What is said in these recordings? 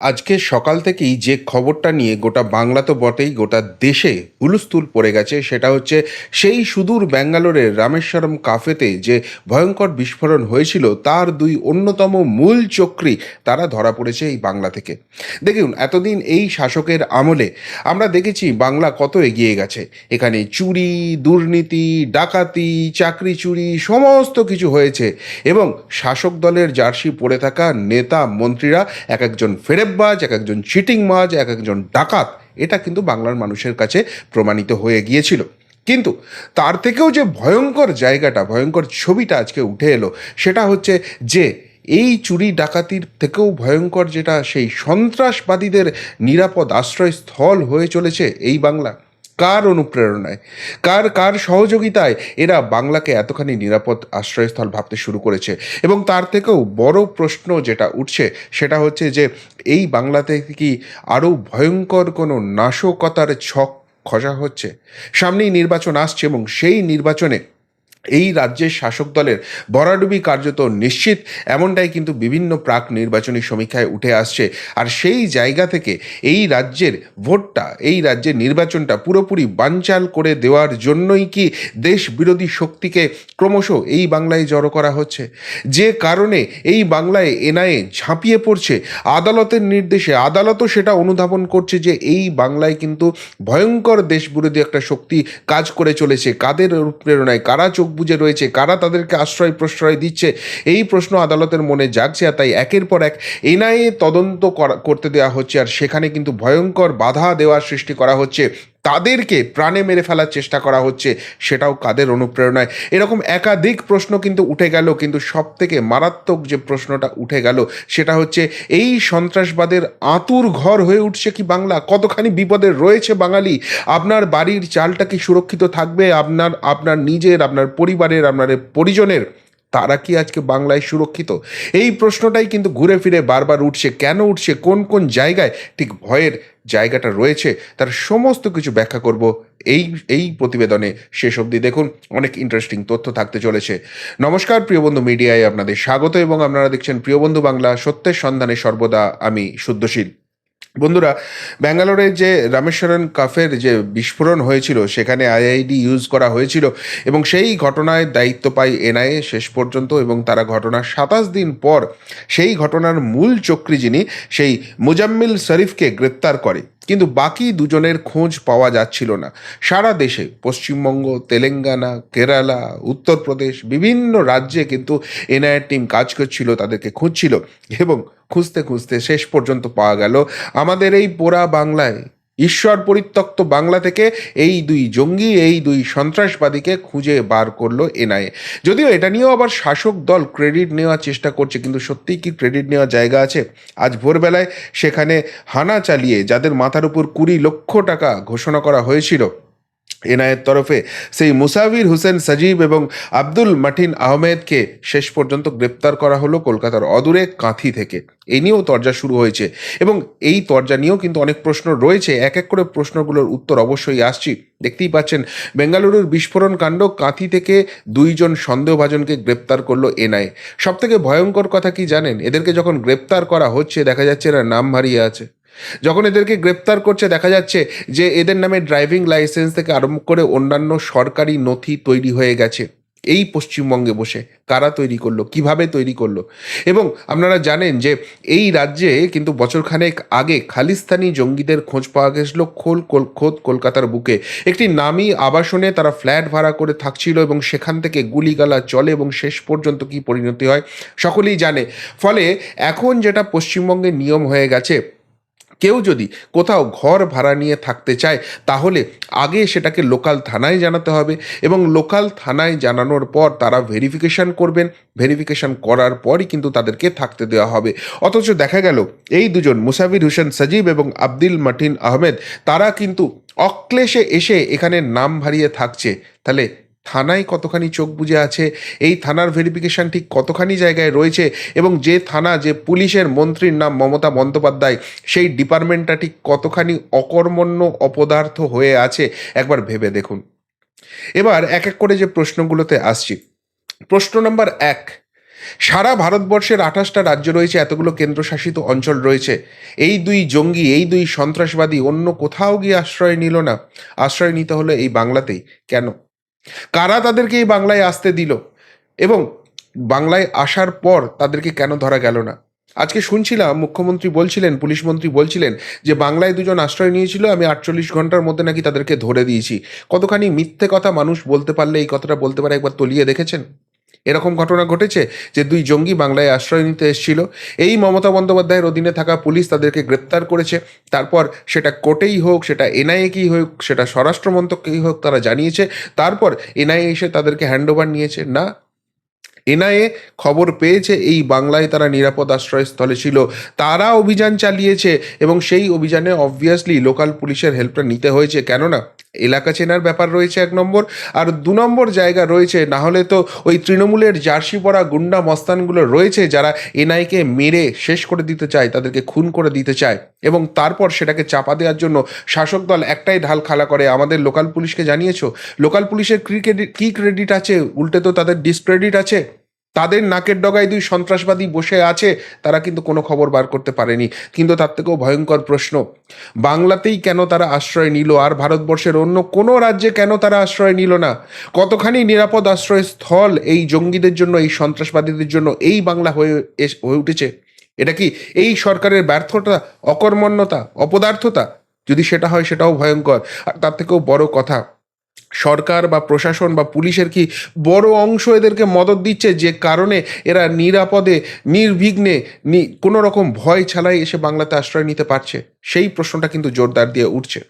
আজকে সকাল থেকেই যে খবরটা নিয়ে গোটা বাংলা তো বটেই, গোটা দেশে হুলস্থুল পড়ে গেছে, সেটা হচ্ছে সেই সুদূর ব্যাঙ্গালোরের রামেশ্বরম কাফেতে যে ভয়ঙ্কর বিস্ফোরণ হয়েছিল, তার দুই অন্যতম মূল চক্রী তারা ধরা পড়েছে এই বাংলা থেকে। দেখুন, এতদিন এই শাসকের আমলে আমরা দেখেছি বাংলা কত এগিয়ে গেছে। এখানে চুরি, দুর্নীতি, ডাকাতি, চাকরি চুরি সমস্ত কিছু হয়েছে এবং শাসক দলের জার্সি পরে থাকা নেতা মন্ত্রীরা এক একজন ফেরেববাজ এক একজন চিটিং মাজ এক একজন ডাকাত। এটা কিন্তু বাংলার মানুষের কাছে প্রমাণিত হয়ে গিয়েছিল। কিন্তু তার থেকেও যে ভয়ঙ্কর জায়গাটা, ভয়ঙ্কর ছবিটা আজকে উঠে এলো, সেটা হচ্ছে যে এই চুরি ডাকাতির থেকেও ভয়ঙ্কর যেটা, সেই সন্ত্রাসবাদীদের নিরাপদ আশ্রয়স্থল হয়ে চলেছে এই বাংলা। কার অনুপ্রেরণায়? কার কার সহযোগিতায় এরা বাংলাকে এতখানি নিরাপদ আশ্রয়স্থল ভাবতে শুরু করেছে? এবং তার থেকেও বড় প্রশ্ন যেটা উঠছে সেটা হচ্ছে যে, এই বাংলাতে কি আরও ভয়ঙ্কর কোনো নাশকতার ছক খসা হচ্ছে? সামনেই নির্বাচন আসছে এবং সেই নির্বাচনে এই রাজ্যের শাসক দলের বরাডুবি কার্যত নিশ্চিত। এমনটাই কিন্তু বিভিন্ন প্রাক নির্বাচনী সমীক্ষায় উঠে আসছে। আর সেই জায়গা থেকে এই রাজ্যের ভোটটা, এই রাজ্যের নির্বাচনটা পুরোপুরি বানচাল করে দেওয়ার জন্যই কি দেশ বিরোধী শক্তিকে ক্রমশ এই বাংলায় জড়ো করা হচ্ছে? যে কারণে এই বাংলায় এনআইএ ঝাঁপিয়ে পড়ছে। আদালতের নির্দেশে, আদালতও সেটা অনুধাবন করছে যে এই বাংলায় কিন্তু ভয়ঙ্কর দেশ বিরোধী একটা শক্তি কাজ করে চলেছে। কাদের অনুপ্রেরণায়, কারা চোখ বুঝে রয়েছে, কারা তাদেরকে আশ্রয় প্রশ্রয় দিচ্ছে, এই প্রশ্ন আদালতের মনে জাগছে আর তাই একের পর এক এনআইএ তদন্ত করা- করতে দেওয়া হচ্ছে আর সেখানে কিন্তু ভয়ঙ্কর বাধা দেওয়ার সৃষ্টি করা হচ্ছে। তাদেরকে প্রাণে মেরে ফেলার চেষ্টা করা হচ্ছে, সেটাও কাদের অনুপ্রেরণায়? এরকম একাধিক প্রশ্ন কিন্তু উঠে গেল, কিন্তু সব থেকে মারাত্মক যে প্রশ্নটা উঠে গেল, সেটা হচ্ছে, এই সন্ত্রাসবাদের আঁতুর ঘর হয়ে উঠছে কি বাংলা? কতখানি বিপদের রয়েছে বাঙালি? আপনার বাড়ির চালটা কি সুরক্ষিত থাকবে? আপনার আপনার নিজের, আপনার পরিবারের, আপনার পরিজনের? তারা কি আজকে বাংলায় সুরক্ষিত? এই প্রশ্নটাই কিন্তু ঘুরে ফিরে বারবার উঠছে। কেন উঠছে? কোন কোন জায়গায়? ঠিক ভয়ের জায়গাটা রয়েছে, তার সমস্ত কিছু ব্যাখ্যা করব। এই এই প্রতিবেদনে শেষ অবধি দেখুন, অনেক ইন্টারেস্টিং তথ্য থাকতে চলেছে। নমস্কার, প্রিয় বন্ধু মিডিয়ায় আপনাদের স্বাগত এবং আপনারা দেখছেন প্রিয় বন্ধু বাংলা সত্যের সন্ধানে সর্বদা আমি শুদ্ধশীল। বন্ধুরা, ব্যাঙ্গালোরে যে রামেশ্বরন কাফের যে বিস্ফোরণ হয়েছিল, সেখানে আইআইডি ইউজ করা হয়েছিল এবং সেই ঘটনায় দায়িত্ব পায় এনআইএ শেষ পর্যন্ত এবং তারা ঘটনার সাতাশ দিন পর সেই ঘটনার মূল চক্রী যিনি, সেই মুজাম্মিল শরীফকে গ্রেপ্তার করে। কিন্তু বাকি দুজনের খোঁজ পাওয়া যাচ্ছিল না। সারা দেশে, পশ্চিমবঙ্গ, তেলেঙ্গানা, কেরালা, উত্তরপ্রদেশ, বিভিন্ন রাজ্যে কিন্তু এনআইএর টিম কাজ করছিল, তাদেরকে খুঁজছিল এবং খুঁজতে খুঁজতে শেষ পর্যন্ত পাওয়া গেল। আমাদের এই পোড়া বাংলায় ঈশ্বর পরিত্যক্ত বাংলা থেকে এই দুই জঙ্গি, এই দুই সন্ত্রাসবাদীকে খুঁজে বার করল এনআইএ যদিও এটা নিয়েও আবার শাসক দল ক্রেডিট নেওয়ার চেষ্টা করছে, কিন্তু সত্যিই কি ক্রেডিট নেওয়ার জায়গা আছে? আজ ভোরবেলায় সেখানে হানা চালিয়ে, যাদের মাথার উপর কুড়ি লক্ষ টাকা ঘোষণা করা হয়েছিল এনআইয়ের তরফে সেই মুসাভির হোসেন সজীব এবং আব্দুল মাঠিন আহমেদকে শেষ পর্যন্ত গ্রেপ্তার করা হলো কলকাতার অদূরে কাঁথি থেকে। এ নিয়েও তরজা শুরু হয়েছে এবং এই তরজা নিয়েও কিন্তু অনেক প্রশ্ন রয়েছে। এক এক করে প্রশ্নগুলোর উত্তর অবশ্যই আসছি। দেখতেই পাচ্ছেন, বেঙ্গালুরুর বিস্ফোরণ কাণ্ড কাঁথি থেকে দুইজন সন্দেহভাজনকে গ্রেপ্তার করল এনআইএ সব থেকে ভয়ঙ্কর কথা কি জানেন? এদেরকে যখন গ্রেপ্তার করা হচ্ছে, দেখা যাচ্ছে এরা নাম হারিয়ে আছে। যখন এদেরকে গ্রেপ্তার করছে, দেখা যাচ্ছে যে এদের নামে ড্রাইভিং লাইসেন্স থেকে আরম্ভ করে অন্যান্য সরকারি নথি তৈরি হয়ে গেছে। এই পশ্চিমবঙ্গে বসে কারা তৈরি করল, কীভাবে তৈরি করল? এবং আপনারা জানেন যে এই রাজ্যে কিন্তু বছরখানেক আগে খালিস্তানি জঙ্গিদের খোঁজ পাওয়া গেছিল খোল খোদ কলকাতার বুকে। একটি নামি আবাসনে তারা ফ্ল্যাট ভাড়া করে থাকছিল এবং সেখান থেকে গুলিগালা চলে এবং শেষ পর্যন্ত কি পরিণতি হয়, সকলেই জানে। ফলে এখন যেটা পশ্চিমবঙ্গে নিয়ম হয়ে গেছে কেউ যদি কোথাও ঘর ভাড়া নিয়ে থাকতে চায়, তাহলে আগে সেটাকে লোকাল থানায় জানাতে হবে এবং লোকাল থানায় জানানোর পর তারা ভেরিফিকেশন করবেন। ভেরিফিকেশন করার পরই কিন্তু তাদেরকে থাকতে দেওয়া হবে। অথচ দেখা গেল, এই দুজন মুসাফির হোসেন সজীব এবং আব্দুল মাটিন আহমেদ, তারা কিন্তু অক্লেশে এসে এখানে নাম হারিয়ে থাকছে। তাহলে থানায় কতখানি চোখ বুজে আছে, এই থানার ভেরিফিকেশন ঠিক কতখানি জায়গায় রয়েছে এবং যে থানা যে পুলিশের মন্ত্রীর নাম মমতা বন্দ্যোপাধ্যায়, সেই ডিপার্টমেন্টটা ঠিক কতখানি অকর্মণ্য, অপদার্থ হয়ে আছে একবার ভেবে দেখুন। এবার এক এক করে যে প্রশ্নগুলোতে আসছি। প্রশ্ন নাম্বার এক, সারা ভারতবর্ষের আঠাশটা রাজ্য রয়েছে, এতগুলো কেন্দ্রশাসিত অঞ্চল রয়েছে। এই দুই জঙ্গি, এই দুই সন্ত্রাসবাদী অন্য কোথাও গিয়ে আশ্রয় নিল না। আশ্রয় নিতে হলো এই বাংলাতেই। কেন? কারা তাদেরকে এই বাংলায় আসতে দিল? এবং বাংলায় আসার পর তাদেরকে কেন ধরা গেল না? আজকে শুনছিলাম মুখ্যমন্ত্রী বলছিলেন, পুলিশ মন্ত্রী বলছিলেন যে বাংলায় দুজন আশ্রয় নিয়েছিল, আমি আটচল্লিশ ঘণ্টার মধ্যে নাকি তাদেরকে ধরে দিয়েছি। কতখানি মিথ্যে কথা মানুষ বলতে পারলে এই কথাটা বলতে পারে একবার তলিয়ে দেখেছেন? এরকম ঘটনা ঘটেছে যে দুই জঙ্গি বাংলায় আশ্রয় নিতে এসেছিল। এই মমতা বন্দ্যোপাধ্যায়ের অধীনে থাকা পুলিশ তাদেরকে গ্রেপ্তার করেছে। তারপর সেটা কোর্টেই হোক, সেটা এনআইএ কি হোক, সেটা স্বরাষ্ট্র মন্ত্রকেই হোক তারা জানিয়েছে। তারপর এনআইএ এসে তাদেরকে হ্যান্ডওভার নিয়েছে। না, এনআইএ খবর পেয়েছে, এই বাংলায় তারা নিরাপদ আশ্রয়স্থলে ছিল। তারা অভিযান চালিয়েছে এবং সেই অভিযানে অবভিয়াসলি লোকাল পুলিশের হেল্পটা নিতে হয়েছে। কেননা এলাকা চেনার ব্যাপার রয়েছে এক নম্বর। আর দু নম্বর জায়গা রয়েছে, না হলে তো ওই তৃণমূলের জার্সি পরা গুন্ডা মস্তানগুলো রয়েছে যারা এনআইকে মেরে শেষ করে দিতে চায়, তাদেরকে খুন করে দিতে চায়। এবং তারপর সেটাকে চাপা দেওয়ার জন্য শাসক দল একটাই ঢাল খালা করে। আমাদের লোকাল পুলিশকে জানিয়েছো? লোকাল পুলিশের ক্রিকেট কি ক্রেডিট আছে? উল্টে তো তাদের ডিসক্রেডিট আছে? তাদের নাকের ডগায় দুই সন্ত্রাসবাদী বসে আছে, তারা কিন্তু কোনো খবর বার করতে পারেনি। কিন্তু তার থেকেও ভয়ঙ্কর প্রশ্ন, বাংলাতেই কেন তারা আশ্রয় নিল আর ভারতবর্ষের অন্য কোনো রাজ্যে কেন তারা আশ্রয় নিল না? কতখানি নিরাপদ আশ্রয়স্থল এই জঙ্গিদের জন্য, এই সন্ত্রাসবাদীদের জন্য এই বাংলা হয়ে হয়ে উঠেছে? এটা কি এই সরকারের ব্যর্থতা, অকর্মণ্যতা, অপদার্থতা? যদি সেটা হয় সেটাও ভয়ঙ্কর। আর তার থেকেও বড় কথা সরকার বা প্রশাসন বা পুলিশের কি বড় অংশ এদেরকে মদত দিচ্ছে যে কারণে এরা নিরাপদে, নির্বিঘ্নে কোনো রকম ভয় ছাড়াই এসে বাংলাতে আশ্রয় নিতে পারছে? সেই প্রশ্নটা কিন্তু জোরদার দিয়ে উঠছে।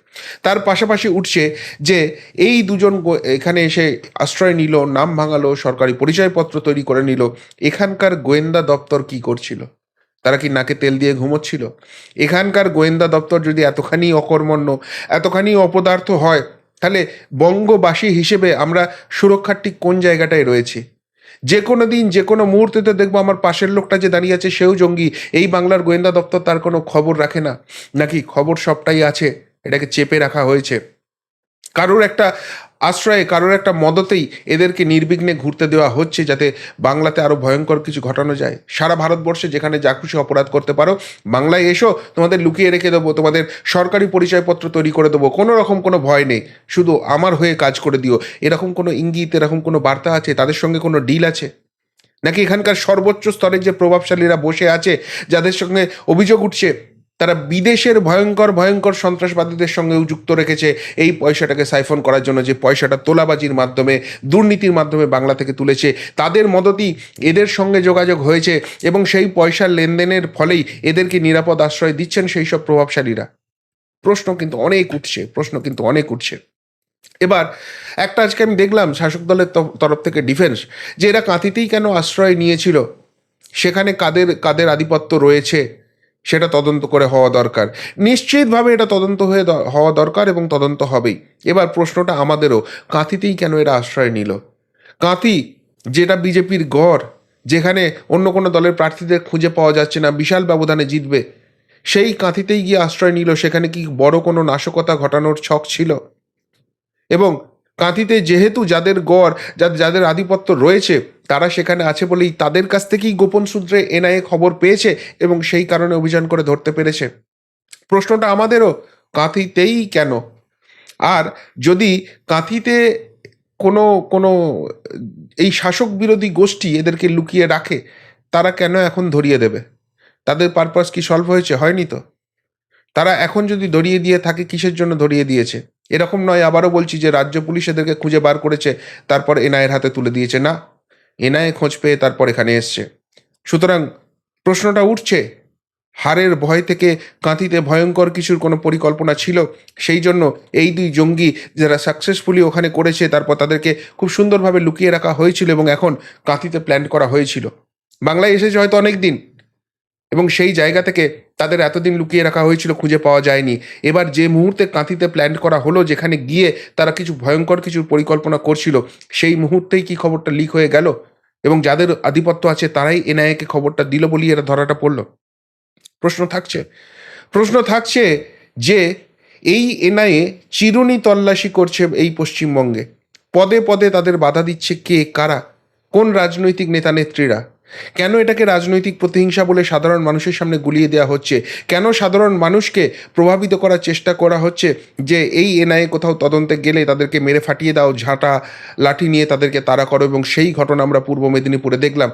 তার পাশাপাশি উঠছে যে এই দুজন এখানে এসে আশ্রয় নিল, নাম ভাঙালো, সরকারি পরিচয়পত্র তৈরি করে নিল। এখানকার গোয়েন্দা দপ্তর কি করছিল? তারা কি নাকে তেল দিয়ে ঘুমোচ্ছিল? এখানকার গোয়েন্দা দপ্তর যদি এতখানি অকর্মণ্য, এতখানি অপদার্থ হয় তাহলে বঙ্গবাসী হিসেবে আমরা সুরক্ষার ঠিক কোন জায়গাটায় রয়েছি? যে কোনো দিন যে কোনো মুহূর্তেতে দেখব আমার পাশের লোকটা যে দাঁড়িয়ে আছে, সেও জঙ্গি। এই বাংলার গোয়েন্দা দপ্তর তার কোনো খবর রাখে না। নাকি খবর সবটাই আছে, এটাকে চেপে রাখা হয়েছে। কারোর একটা আশ্রয়ে কারোর একটা মদতেই এদেরকে নির্বিঘ্নে ঘুরতে দেওয়া হচ্ছে যাতে বাংলাতে আরও ভয়ঙ্কর কিছু ঘটানো যায়। সারা ভারতবর্ষে যেখানে যা খুশি অপরাধ করতে পারো, বাংলায় এসো, তোমাদের লুকিয়ে রেখে দেবো, তোমাদের সরকারি পরিচয়পত্র তৈরি করে দেবো, কোনো রকম কোনো ভয় নেই। শুধু আমার হয়ে কাজ করে দিও। এরকম কোনো ইঙ্গিত, এরকম কোনো বার্তা আছে? তাদের সঙ্গে কোনো ডিল আছে? নাকি এখানকার সর্বোচ্চ স্তরের যে প্রভাবশালীরা বসে আছে, যাদের সঙ্গে অভিযোগ উঠছে তারা বিদেশের ভয়ঙ্কর ভয়ঙ্কর সন্ত্রাসবাদীদের সঙ্গেও যুক্ত রেখেছে এই পয়সাটাকে সাইফন করার জন্য যে পয়সাটা তোলাবাজির মাধ্যমে, দুর্নীতির মাধ্যমে বাংলা থেকে তুলেছে। তাদের মদতই এদের সঙ্গে যোগাযোগ হয়েছে এবং সেই পয়সার লেনদেনের ফলেই এদেরকে নিরাপদ আশ্রয় দিচ্ছেন সেই সব প্রভাবশালীরা। প্রশ্ন কিন্তু অনেক উঠছে, প্রশ্ন কিন্তু অনেক উঠছে। এবার একটা আজকে আমি দেখলাম শাসক দলের তরফ থেকে ডিফেন্স, যে এরা কাঁথিতেই কেন আশ্রয় নিয়েছিল? সেখানে কাদের কাদের আধিপত্য রয়েছে? সেটা তদন্ত করে হওয়া দরকার। নিশ্চিতভাবে এটা তদন্ত হয়ে হওয়া দরকার এবং তদন্ত হবেই। এবার প্রশ্নটা আমাদেরও, কাঁথিতেই কেন এরা আশ্রয় নিল? কাঁথি, যেটা বিজেপির গড়, যেখানে অন্য কোনো দলের প্রার্থীদের খুঁজে পাওয়া যাচ্ছে না, বিশাল ব্যবধানে জিতবে, সেই কাঁথিতেই গিয়ে আশ্রয় নিল, সেখানে কি বড় কোনো নাশকতা ঘটানোর ছক ছিল? এবং কাঁথিতে যেহেতু যাদের গড় যাদের আধিপত্য রয়েছে তারা সেখানে আছে বলেই তাদের কাছ থেকেই গোপন সূত্রে এনআইএ খবর পেয়েছে এবং সেই কারণে অভিযান করে ধরতে পেরেছে। প্রশ্নটা আমাদেরও, কাঁথিতেই কেন? আর যদি কাঁথিতে কোনো কোনো এই শাসক বিরোধী গোষ্ঠী এদেরকে লুকিয়ে রাখে, তারা কেন এখন ধরিয়ে দেবে? তাদের পারপাস কি সলভ হয়েছে? হয়নি তো। তারা এখন যদি ধরিয়ে দিয়ে থাকে, কিসের জন্য ধরিয়ে দিয়েছে? এরকম নয়, আবারও বলছি যে রাজ্য পুলিশ এদেরকে খুঁজে বার করেছে, তারপর এনআইয়ের হাতে তুলে দিয়েছে। না। এনআইএ খোঁজ পেয়ে তারপর এখানে এসছে। সুতরাং প্রশ্নটা উঠছে, হারের ভয় থেকে কাঁথিতে ভয়ঙ্কর কিছুর কোনো পরিকল্পনা ছিল? সেই জন্য এই দুই জঙ্গি যারা সাকসেসফুলি ওখানে করেছে, তারপর তাদেরকে খুব সুন্দরভাবে লুকিয়ে রাখা হয়েছিল এবং এখন কাঁথিতে প্ল্যান করা হয়েছিল। বাংলায় এসেছে হয়তো অনেক দিন এবং সেই জায়গা থেকে তাদের এতদিন লুকিয়ে রাখা হয়েছিল, খুঁজে পাওয়া যায়নি। এবার যে মুহূর্তে কাঁথিতে প্ল্যান করা হলো, যেখানে গিয়ে তারা কিছু ভয়ঙ্কর কিছু পরিকল্পনা করছিল, সেই মুহূর্তেই কি খবরটা লিক হয়ে গেল? এবং যাদের আধিপত্য আছে, তারাই এনআইএকে খবরটা দিল বলেই এরা ধরাটা পড়ল? প্রশ্ন থাকছে। প্রশ্ন থাকছে যে, এই এনআইএ চিরুনি তল্লাশি করছে এই পশ্চিমবঙ্গে। পদে পদে তাদের বাধা দিচ্ছে কে? কারা? কোন রাজনৈতিক নেতা নেত্রীরা? কেন এটাকে রাজনৈতিক প্রতিহিংসা বলে সাধারণ মানুষের সামনে গুলিয়ে দেওয়া হচ্ছে? কেন সাধারণ মানুষকে প্রভাবিত করার চেষ্টা করা হচ্ছে যে এই এনআইএ কোথাও তদন্তে গেলে তাদেরকে মেরে ফাটিয়ে দাও, ঝাঁটা, লাঠি নিয়ে তাদেরকে তাড়া করো এবং সেই ঘটনা আমরা পূর্ব মেদিনীপুরে দেখলাম।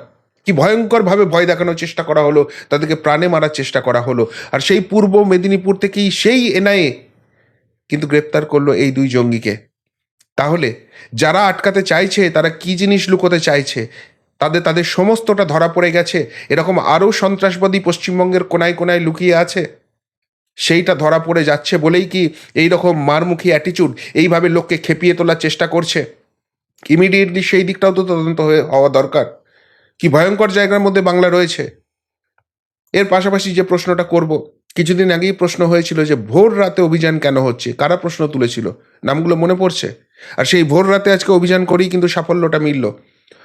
কি ভয়ঙ্করভাবে ভয় দেখানোর চেষ্টা করা হলো, তাদেরকে প্রাণে মারার চেষ্টা করা হলো। আর সেই পূর্ব মেদিনীপুর থেকেই সেই এনআইএ কিন্তু গ্রেপ্তার করল এই দুই জঙ্গিকে। তাহলে যারা আটকাতে চাইছে, তারা কি জিনিস লুকোতে চাইছে? তাদের তাদের সমস্তটা ধরা পড়ে গেছে। এরকম আরও সন্ত্রাসবাদী পশ্চিমবঙ্গের কোনায় কোনায় লুকিয়ে আছে। সেইটা ধরা পড়ে যাচ্ছে বলেই কি এই রকম মারমুখী অ্যাটিচিউড এইভাবে লোককে খেপিয়ে তোলার চেষ্টা করছে। ইমিডিয়েটলি সেই দিকটাও তো তদন্ত হয়ে হওয়া দরকার। কি ভয়ঙ্কর জায়গার মধ্যে বাংলা রয়েছে। এর পাশাপাশি যে প্রশ্নটা করব, কিছুদিন আগেই প্রশ্ন হয়েছিল যে ভোর রাতে অভিযান কেন হচ্ছে? কারা প্রশ্ন তুলেছিল? নামগুলো মনে পড়ছে? আর সেই ভোর রাতে আজকে অভিযান করেই কিন্তু সাফল্যটা মিলল।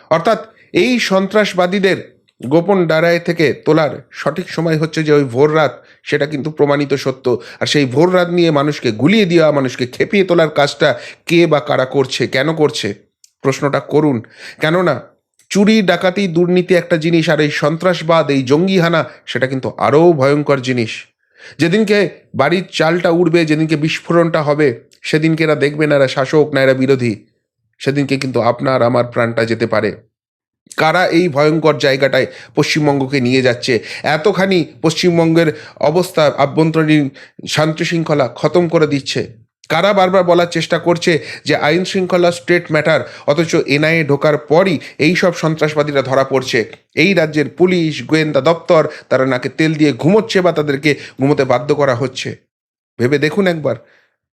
অর্থাৎ এই সন্ত্রাসবাদীদের গোপন ডারায় থেকে তোলার সঠিক সময় হচ্ছে যে ওই ভোর রাত, সেটা কিন্তু প্রমাণিত সত্য। আর সেই ভোর রাত নিয়ে মানুষকে গুলিয়ে দেওয়া, মানুষকে খেপিয়ে তোলার কাজটা কে বা কারা করছে, কেন করছে, প্রশ্নটা করুন। কেননা, চুরি, ডাকাতি, দুর্নীতি একটা জিনিস আর এই সন্ত্রাসবাদ, এই জঙ্গিহানা, সেটা কিন্তু আরও ভয়ঙ্কর জিনিস। যেদিনকে বাড়ির চালটা উড়বে, যেদিনকে বিস্ফোরণটা হবে, সেদিনকে এরা দেখবে না এরা শাসক, না এরা বিরোধী। সেদিনকে কিন্তু আপনার, আমার প্রাণটা যেতে পারে। কারা এই ভয়ঙ্কর জায়গাটায় পশ্চিমবঙ্গকে নিয়ে যাচ্ছে? এতখানি পশ্চিমবঙ্গের অবস্থা, আভ্যন্তরীণ শান্তি শৃঙ্খলা খতম করে দিচ্ছে। কারা বারবার বলার চেষ্টা করছে যে আইন শৃঙ্খলা স্টেট ম্যাটার, অথচ এনআইএ ঢোকার পরই এই সব সন্ত্রাসবাদীরা ধরা পড়ছে। এই রাজ্যের পুলিশ, গোয়েন্দা দপ্তর, তারা নাকে তেল দিয়ে ঘুমোচ্ছে বা তাদেরকে ঘুমোতে বাধ্য করা হচ্ছে। ভেবে দেখুন একবার।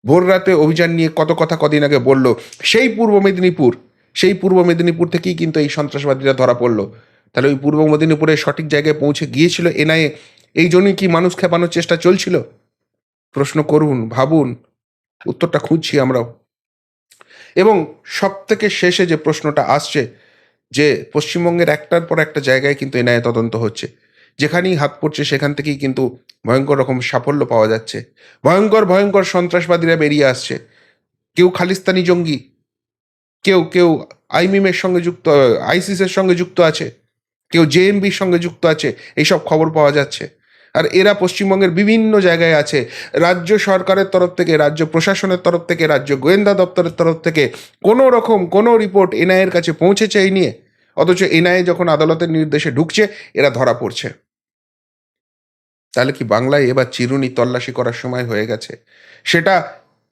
ভোর রাতে অভিযান নিয়ে কত কথা কদিন আগে বলল, সেই পূর্ব মেদিনীপুর। সেই পূর্ব মেদিনীপুর থেকেই কিন্তু এই সন্ত্রাসবাদীরা ধরা পড়ল। তাহলে ওই পূর্ব মেদিনীপুরে সঠিক জায়গায় পৌঁছে গিয়েছিল এনআইএ? এই জন্যই কি মানুষ খেপানোর চেষ্টা চলছিল? প্রশ্ন করুন, ভাবুন, উত্তরটা খুঁজছি আমরাও। এবং সব থেকে শেষে যে প্রশ্নটা আসছে যে পশ্চিমবঙ্গের একটার পর একটা জায়গায় কিন্তু এনআইএ তদন্ত হচ্ছে, যেখানেই হাত পড়ছে সেখান থেকেই কিন্তু ভয়ঙ্কর রকম সাফল্য পাওয়া যাচ্ছে। ভয়ঙ্কর ভয়ঙ্কর সন্ত্রাসবাদীরা বেরিয়ে আসছে। কেউ খালিস্তানি জঙ্গি কেউ কেউ আইমিমের সঙ্গে যুক্ত, আইসিসের সঙ্গে যুক্ত আছে, কেউ জেএমবির সঙ্গে যুক্ত আছে, এইসব খবর পাওয়া যাচ্ছে। আর এরা পশ্চিমবঙ্গের বিভিন্ন জায়গায় আছে। রাজ্য সরকারের তরফ থেকে, রাজ্য প্রশাসনের তরফ থেকে, রাজ্য গোয়েন্দা দপ্তরের তরফ থেকে কোনো রকম কোনো রিপোর্ট এনআইয়ের কাছে পৌঁছেছে এই নিয়ে। অথচ এনআইএ যখন আদালতের নির্দেশে ঢুকছে, এরা ধরা পড়ছে। তাহলে কি বাংলায় এবার চিরুনি তল্লাশি করার সময় হয়ে গেছে? সেটা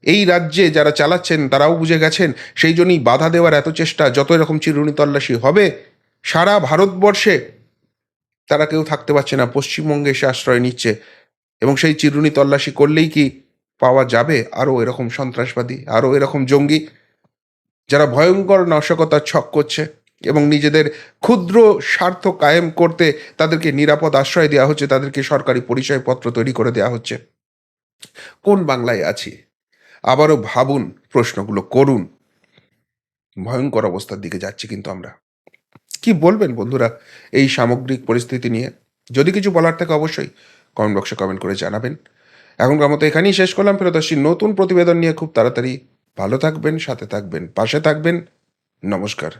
এই রাজ্যে যারা চালাচ্ছেন, তারাও বুঝে গেছেন, সেই জন্যই বাধা দেওয়ার এত চেষ্টা, যত এরকম চিরুনি তল্লাশি হবে, সারা ভারতবর্ষে তারা কেউ থাকতে পারছে না, পশ্চিমবঙ্গে এসে আশ্রয় নিচ্ছে। এবং সেই চিরুনি তল্লাশি করলেই কি পাওয়া যাবে? আরও এরকম সন্ত্রাসবাদী, আরও এরকম জঙ্গি, যারা ভয়ঙ্কর নাশকতার ছক করছে এবং নিজেদের ক্ষুদ্র স্বার্থ কায়েম করতে তাদেরকে নিরাপদ আশ্রয় দেওয়া হচ্ছে, তাদেরকে সরকারি পরিচয়পত্র তৈরি করে দেওয়া হচ্ছে। কোন বাংলায় আছি? আবারও ভাবুন, প্রশ্নগুলো করুন। ভয়ঙ্কর অবস্থার দিকে যাচ্ছি কিন্তু আমরা। কি বলবেন বন্ধুরা এই সামগ্রিক পরিস্থিতি নিয়ে? যদি কিছু বলার থাকে অবশ্যই কমেন্ট বক্সে কমেন্ট করে জানাবেন। এখনকার মতো এখানেই শেষ করলাম ফেরত আসছি নতুন প্রতিবেদন নিয়ে খুব তাড়াতাড়ি ভালো থাকবেন, সাথে থাকবেন, পাশে থাকবেন। নমস্কার।